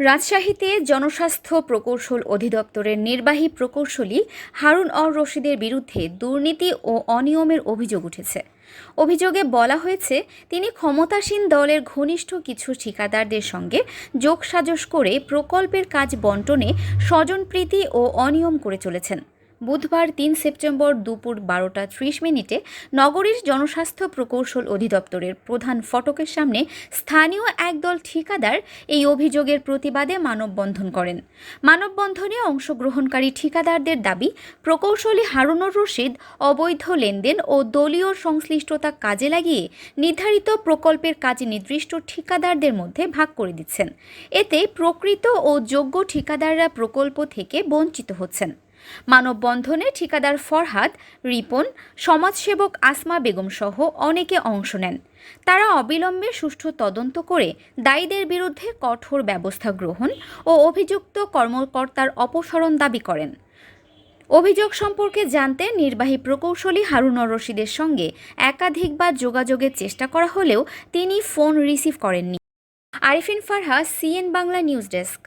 রাজশাহীতে জনস্বাস্থ্য প্রকৌশল অধিদপ্তরের নির্বাহী প্রকৌশলী হারুন অর রশিদের বিরুদ্ধে দুর্নীতি ও অনিয়মের অভিযোগ উঠেছে। অভিযোগে বলা হয়েছে, তিনি ক্ষমতাসীন দলের ঘনিষ্ঠ কিছু ঠিকাদারদের সঙ্গে যোগসাজশ করে প্রকল্পের কাজ বন্টনে স্বজনপ্রীতি ও অনিয়ম করে চলেছেন। বুধবার তিন সেপ্টেম্বর দুপুর বারোটা ত্রিশ মিনিটে নগরীর জনস্বাস্থ্য প্রকৌশল অধিদপ্তরের প্রধান ফটকের সামনে স্থানীয় একদল ঠিকাদার এই অভিযোগের প্রতিবাদে মানববন্ধন করেন। মানববন্ধনে অংশগ্রহণকারী ঠিকাদারদের দাবি, প্রকৌশলী হারুনুর রশিদ অবৈধ লেনদেন ও দলীয় সংশ্লিষ্টতা কাজে লাগিয়ে নির্ধারিত প্রকল্পের কাজে নির্দিষ্ট ঠিকাদারদের মধ্যে ভাগ করে দিচ্ছেন। এতে প্রকৃত ও যোগ্য ঠিকাদাররা প্রকল্প থেকে বঞ্চিত হচ্ছেন। মানববন্ধনে ঠিকাদার ফরহাদ, রিপন, সমাজসেবক আসমা বেগম সহ অনেকে অংশ নেন। তারা অবিলম্বে সুষ্ঠু তদন্ত করে দায়ীদের বিরুদ্ধে কঠোর ব্যবস্থা গ্রহণ ও অভিযুক্ত কর্মকর্তার অপসারণ দাবি করেন। অভিযোগ সম্পর্কে জানতে নির্বাহী প্রকৌশলী হারুনর রশিদের সঙ্গে একাধিকবার যোগাযোগের চেষ্টা করা হলেও তিনি ফোন রিসিভ করেননি। Arifin Farha CN Bangla news desk.